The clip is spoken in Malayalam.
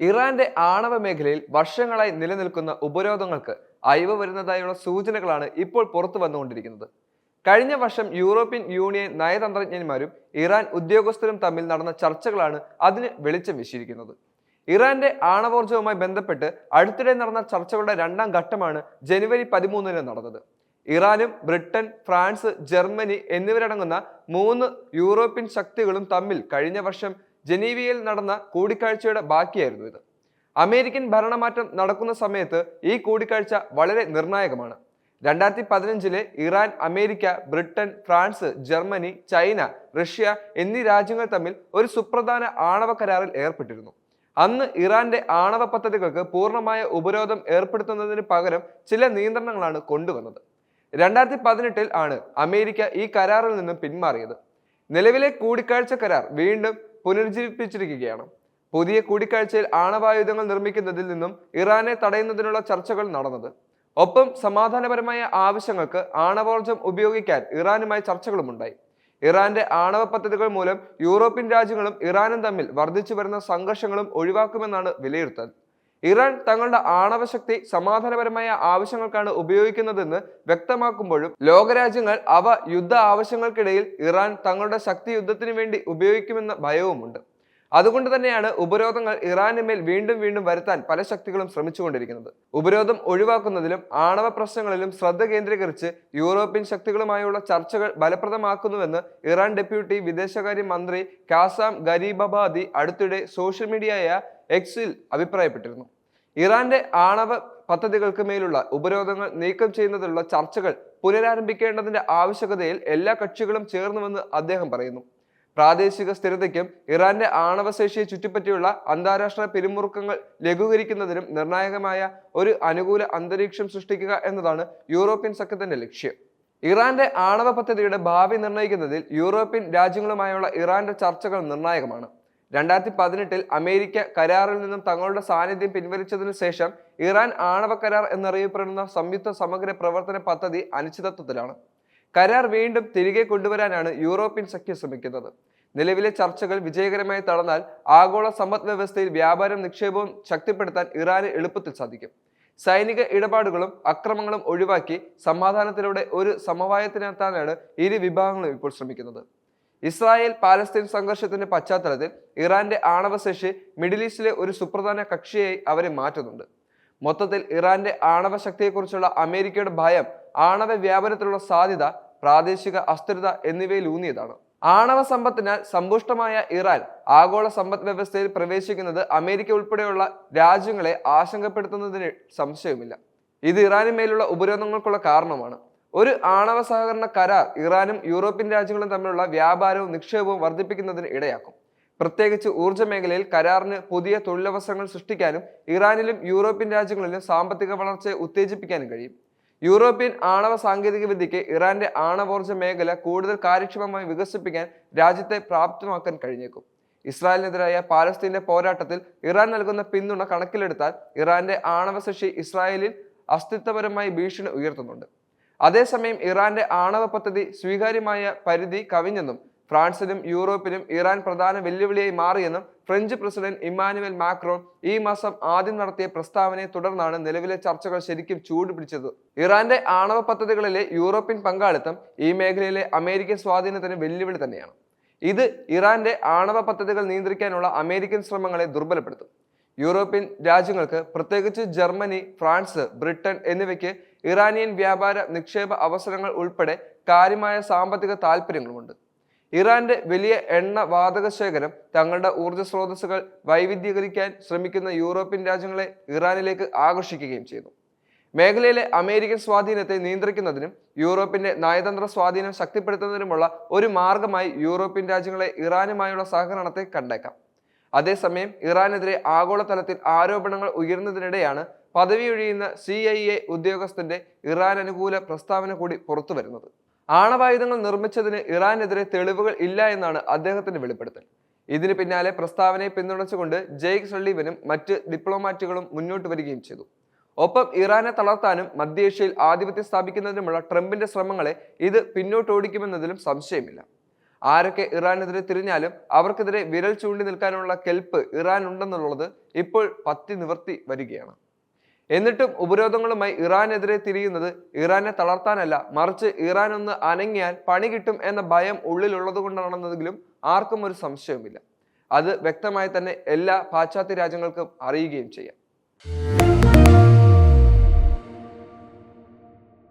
ഇറാന്റെ ആണവ മേഖലയിൽ വർഷങ്ങളായി നിലനിൽക്കുന്ന ഉപരോധങ്ങൾക്ക് അയവ് വരുന്നതായുള്ള സൂചനകളാണ് ഇപ്പോൾ പുറത്തു വന്നുകൊണ്ടിരിക്കുന്നത്. കഴിഞ്ഞ വർഷം യൂറോപ്യൻ യൂണിയൻ നയതന്ത്രജ്ഞന്മാരും ഇറാൻ ഉദ്യോഗസ്ഥരും തമ്മിൽ നടന്ന ചർച്ചകളാണ് അതിന് വെളിച്ചം വീശിയിരിക്കുന്നത്. ഇറാന്റെ ആണവോർജവുമായി ബന്ധപ്പെട്ട് അടുത്തിടെ നടന്ന ചർച്ചകളുടെ രണ്ടാം ഘട്ടമാണ് ജനുവരി പതിമൂന്നിന് നടന്നത്. ഇറാനും ബ്രിട്ടൻ ഫ്രാൻസ് ജർമ്മനി എന്നിവരടങ്ങുന്ന മൂന്ന് യൂറോപ്യൻ ശക്തികളും തമ്മിൽ കഴിഞ്ഞ വർഷം ജനീവയിൽ നടന്ന കൂടിക്കാഴ്ചയുടെ ബാക്കിയായിരുന്നു ഇത്. അമേരിക്കൻ ഭരണമാറ്റം നടക്കുന്ന സമയത്ത് ഈ കൂടിക്കാഴ്ച വളരെ നിർണായകമാണ്. രണ്ടായിരത്തി പതിനഞ്ചിലെ Iran America Britain France Germany China Russia എന്നീ രാജ്യങ്ങൾ തമ്മിൽ ഒരു സുപ്രധാന ആണവ കരാറിൽ ഏർപ്പെട്ടിരുന്നു. അന്ന് ഇറാന്റെ ആണവ പദ്ധതികൾക്ക് പൂർണമായ ഉപരോധം ഏർപ്പെടുത്തുന്നതിന് പകരം ചില നിയന്ത്രണങ്ങളാണ് കൊണ്ടുവന്നത്. രണ്ടായിരത്തി പതിനെട്ടിൽ ആണ് അമേരിക്ക ഈ കരാറിൽ നിന്നും പിന്മാറിയത്. നിലവിലെ കൂടിക്കാഴ്ച കരാർ വീണ്ടും പുനരുജ്ജീവിപ്പിച്ചിരിക്കുകയാണ്. പുതിയ കൂടിക്കാഴ്ചയിൽ ആണവായുധങ്ങൾ നിർമ്മിക്കുന്നതിൽ നിന്നും ഇറാനെ തടയുന്നതിനുള്ള ചർച്ചകൾ നടന്നത്. ഒപ്പം സമാധാനപരമായ ആവശ്യങ്ങൾക്ക് ആണവോർജം ഉപയോഗിക്കാൻ ഇറാനുമായി ചർച്ചകളുമുണ്ടായി. ഇറാന്റെ ആണവ പദ്ധതികൾ മൂലം യൂറോപ്യൻ രാജ്യങ്ങളും ഇറാനും തമ്മിൽ വർദ്ധിച്ചു വരുന്ന സംഘർഷങ്ങളും ഒഴിവാക്കുമെന്നാണ് വിലയിരുത്തൽ. ഇറാൻ തങ്ങളുടെ ആണവശക്തി സമാധാനപരമായ ആവശ്യങ്ങൾക്കാണ് ഉപയോഗിക്കുന്നതെന്ന് വ്യക്തമാക്കുമ്പോഴും ലോകരാജ്യങ്ങൾ അവ യുദ്ധ ആവശ്യങ്ങൾക്കിടയിൽ ഇറാൻ തങ്ങളുടെ ശക്തി യുദ്ധത്തിന് വേണ്ടി ഉപയോഗിക്കുമെന്ന ഭയവുമുണ്ട്. അതുകൊണ്ട് തന്നെയാണ് ഉപരോധങ്ങൾ ഇറാന് മേൽ വീണ്ടും വീണ്ടും വരുത്താൻ പല ശക്തികളും ശ്രമിച്ചുകൊണ്ടിരിക്കുന്നത്. ഉപരോധം ഒഴിവാക്കുന്നതിലും ആണവ പ്രശ്നങ്ങളിലും ശ്രദ്ധ കേന്ദ്രീകരിച്ച് യൂറോപ്യൻ ശക്തികളുമായുള്ള ചർച്ചകൾ ഫലപ്രദമാക്കുന്നുവെന്ന് ഇറാൻ ഡെപ്യൂട്ടി വിദേശകാര്യ മന്ത്രി കാസാം ഗരീബാബാദി അടുത്തിടെ സോഷ്യൽ മീഡിയയായ എക്സിൽ അഭിപ്രായപ്പെട്ടിരുന്നു. ഇറാന്റെ ആണവ പദ്ധതികൾക്ക് മേലുള്ള ഉപരോധങ്ങൾ നീക്കം ചെയ്യുന്നതിനുള്ള ചർച്ചകൾ പുനരാരംഭിക്കേണ്ടതിന്റെ ആവശ്യകതയിൽ എല്ലാ കക്ഷികളും ചേർന്നുവെന്ന് അദ്ദേഹം പറയുന്നു. പ്രാദേശിക സ്ഥിരതയ്ക്കും ഇറാന്റെ ആണവശേഷിയെ ചുറ്റിപ്പറ്റിയുള്ള അന്താരാഷ്ട്ര പിരിമുറുക്കങ്ങൾ ലഘൂകരിക്കുന്നതിനും നിർണായകമായ ഒരു അനുകൂല അന്തരീക്ഷം സൃഷ്ടിക്കുക എന്നതാണ് യൂറോപ്യൻ സഖ്യത്തിന്റെ ലക്ഷ്യം. ഇറാന്റെ ആണവ പദ്ധതിയുടെ ഭാവി നിർണയിക്കുന്നതിൽ യൂറോപ്യൻ രാജ്യങ്ങളുമായുള്ള ഇറാന്റെ ചർച്ചകൾ നിർണായകമാണ്. രണ്ടായിരത്തി പതിനെട്ടിൽ അമേരിക്ക കരാറിൽ നിന്നും തങ്ങളുടെ സാന്നിധ്യം പിൻവലിച്ചതിനു ശേഷം ഇറാൻ ആണവ കരാർ എന്നറിയപ്പെടുന്ന സംയുക്ത സമഗ്ര പ്രവർത്തന പദ്ധതി അനിശ്ചിതത്വത്തിലാണ്. കരാർ വീണ്ടും തിരികെ കൊണ്ടുവരാനാണ് യൂറോപ്യൻ സഖ്യം ശ്രമിക്കുന്നത്. നിലവിലെ ചർച്ചകൾ വിജയകരമായി തടന്നാൽ ആഗോള സമ്പദ് വ്യവസ്ഥയിൽ വ്യാപാരം നിക്ഷേപവും ശക്തിപ്പെടുത്താൻ ഇറാന് എളുപ്പത്തിൽ സാധിക്കും. സൈനിക ഇടപാടുകളും അക്രമങ്ങളും ഒഴിവാക്കി സമാധാനത്തിലൂടെ ഒരു സമവായത്തിനെത്താനാണ് ഇരു വിഭാഗങ്ങളും ഇപ്പോൾ ശ്രമിക്കുന്നത്. ഇസ്രായേൽ പാലസ്തീൻ സംഘർഷത്തിന്റെ പശ്ചാത്തലത്തിൽ ഇറാന്റെ ആണവശേഷി മിഡിൽ ഈസ്റ്റിലെ ഒരു സുപ്രധാന കക്ഷിയായി അവരെ മാറ്റുന്നുണ്ട്. മൊത്തത്തിൽ ഇറാന്റെ ആണവ ശക്തിയെക്കുറിച്ചുള്ള അമേരിക്കയുടെ ഭയം ആണവ വ്യാപനത്തിലുള്ള സാധ്യത പ്രാദേശിക അസ്ഥിരത എന്നിവയിൽ ഊന്നിയതാണ്. ആണവ സമ്പത്തിനാൽ സമ്പുഷ്ടമായ ഇറാൻ ആഗോള സമ്പദ് വ്യവസ്ഥയിൽ പ്രവേശിക്കുന്നത് അമേരിക്ക ഉൾപ്പെടെയുള്ള രാജ്യങ്ങളെ ആശങ്കപ്പെടുത്തുന്നതിന് സംശയമില്ല ഇത് ഇറാന് മേലുള്ള ഉപരോധങ്ങൾക്കുള്ള കാരണമാണ്. ഒരു ആണവ സഹകരണ കരാർ ഇറാനും യൂറോപ്യൻ രാജ്യങ്ങളും തമ്മിലുള്ള വ്യാപാരവും നിക്ഷേപവും വർദ്ധിപ്പിക്കുന്നതിന് ഇടയാക്കും. പ്രത്യേകിച്ച് ഊർജ മേഖലയിൽ കരാറിന് പുതിയ തൊഴിലവസരങ്ങൾ സൃഷ്ടിക്കാനും ഇറാനിലും യൂറോപ്യൻ രാജ്യങ്ങളിലും സാമ്പത്തിക വളർച്ചയെ ഉത്തേജിപ്പിക്കാനും കഴിയും. യൂറോപ്യൻ ആണവ സാങ്കേതിക വിദ്യയ്ക്ക് ഇറാന്റെ ആണവോർജ മേഖല കൂടുതൽ കാര്യക്ഷമമായി വികസിപ്പിക്കാൻ രാജ്യത്തെ പ്രാപ്തമാക്കാൻ കഴിഞ്ഞേക്കും. ഇസ്രായേലിനെതിരായ പാലസ്തീന്റെ പോരാട്ടത്തിൽ ഇറാൻ നൽകുന്ന പിന്തുണ കണക്കിലെടുത്താൽ ഇറാന്റെ ആണവശേഷി ഇസ്രായേലിൽ അസ്തിത്വപരമായി ഭീഷണി ഉയർത്തുന്നുണ്ട്. അതേസമയം ഇറാന്റെ ആണവ പദ്ധതി സ്വീകാര്യമായ പരിധി കവിഞ്ഞെന്നും ഫ്രാൻസിലും യൂറോപ്പിലും ഇറാൻ പ്രധാന വെല്ലുവിളിയായി മാറിയെന്നും ഫ്രഞ്ച് പ്രസിഡന്റ് ഇമ്മാനുവൽ മാക്രോൺ ഈ മാസം ആദ്യം നടത്തിയ പ്രസ്താവനയെ തുടർന്നാണ് നിലവിലെ ചർച്ചകൾ ശരിക്കും ചൂടുപിടിച്ചത്. ഇറാന്റെ ആണവ പദ്ധതികളിലെ യൂറോപ്യൻ പങ്കാളിത്തം ഈ മേഖലയിലെ അമേരിക്കൻ സ്വാധീനത്തിന് വെല്ലുവിളി തന്നെയാണ്. ഇത് ഇറാന്റെ ആണവ പദ്ധതികൾ നിയന്ത്രിക്കാനുള്ള അമേരിക്കൻ ശ്രമങ്ങളെ ദുർബലപ്പെടുത്തും. യൂറോപ്യൻ രാജ്യങ്ങൾക്ക് പ്രത്യേകിച്ച് ജർമ്മനി ഫ്രാൻസ് ബ്രിട്ടൻ എന്നിവയ്ക്ക് ഇറാനിയൻ വ്യാപാര നിക്ഷേപ അവസരങ്ങൾ ഉൾപ്പെടെ കാര്യമായ സാമ്പത്തിക താല്പര്യങ്ങളുമുണ്ട് ഇറാന്റെ വലിയ എണ്ണ വാതക ശേഖരം തങ്ങളുടെ ഊർജ സ്രോതസ്സുകൾ വൈവിധ്യീകരിക്കാൻ ശ്രമിക്കുന്ന യൂറോപ്യൻ രാജ്യങ്ങളെ ഇറാനിലേക്ക് ആകർഷിക്കുകയും ചെയ്തു മേഖലയിലെ അമേരിക്കൻ സ്വാധീനത്തെ നിയന്ത്രിക്കുന്നതിനും യൂറോപ്പിന്റെ നയതന്ത്ര സ്വാധീനം ശക്തിപ്പെടുത്തുന്നതിനുമുള്ള ഒരു മാർഗമായി യൂറോപ്യൻ രാജ്യങ്ങളെ ഇറാനുമായുള്ള സഹകരണത്തെ കണ്ടേക്കാം. അതേസമയം ഇറാനെതിരെ ആഗോളതലത്തിൽ ആരോപണങ്ങൾ ഉയർന്നതിനിടെയാണ് പദവിയൊഴിയുന്ന സി ഐ എ ഉദ്യോഗസ്ഥന്റെ ഇറാൻ അനുകൂല പ്രസ്താവന കൂടി പുറത്തു വരുന്നത് ആണവായുധങ്ങൾ നിർമ്മിച്ചതിന് ഇറാനെതിരെ തെളിവുകൾ ഇല്ല എന്നാണ് അദ്ദേഹത്തിന്റെ വെളിപ്പെടുത്തൽ. ഇതിന് പിന്നാലെ പ്രസ്താവനയെ പിന്തുണച്ചുകൊണ്ട് ജെയ്ക് സള്ളീവനും മറ്റ് ഡിപ്ലോമാറ്റുകളും മുന്നോട്ട് വരികയും ചെയ്തു. ഒപ്പം ഇറാനെ തളർത്താനും മധ്യേഷ്യയിൽ ആധിപത്യം സ്ഥാപിക്കുന്നതിനുമുള്ള ട്രംപിന്റെ ശ്രമങ്ങളെ ഇത് പിന്നോട്ടോടിക്കുമെന്നതിലും സംശയമില്ല. ആരൊക്കെ ഇറാനെതിരെ തിരിഞ്ഞാലും അവർക്കെതിരെ വിരൽ ചൂണ്ടി നിൽക്കാനുള്ള കെൽപ്പ് ഇറാൻ ഉണ്ടെന്നുള്ളത് ഇപ്പോൾ പത്തി നിവർത്തി വരികയാണ്. എന്നിട്ടും ഉപരോധങ്ങളുമായി ഇറാനെതിരെ തിരിയുന്നത് ഇറാനെ തളർത്താനല്ല മറിച്ച് ഇറാൻ ഒന്ന് അനങ്ങിയാൽ പണി കിട്ടും എന്ന ഭയം ഉള്ളിലുള്ളത് കൊണ്ടാണെന്നതിലും ആർക്കും ഒരു സംശയവുമില്ല. അത് വ്യക്തമായി തന്നെ എല്ലാ പാശ്ചാത്യ രാജ്യങ്ങൾക്കും അറിയുകയും ചെയ്യാം.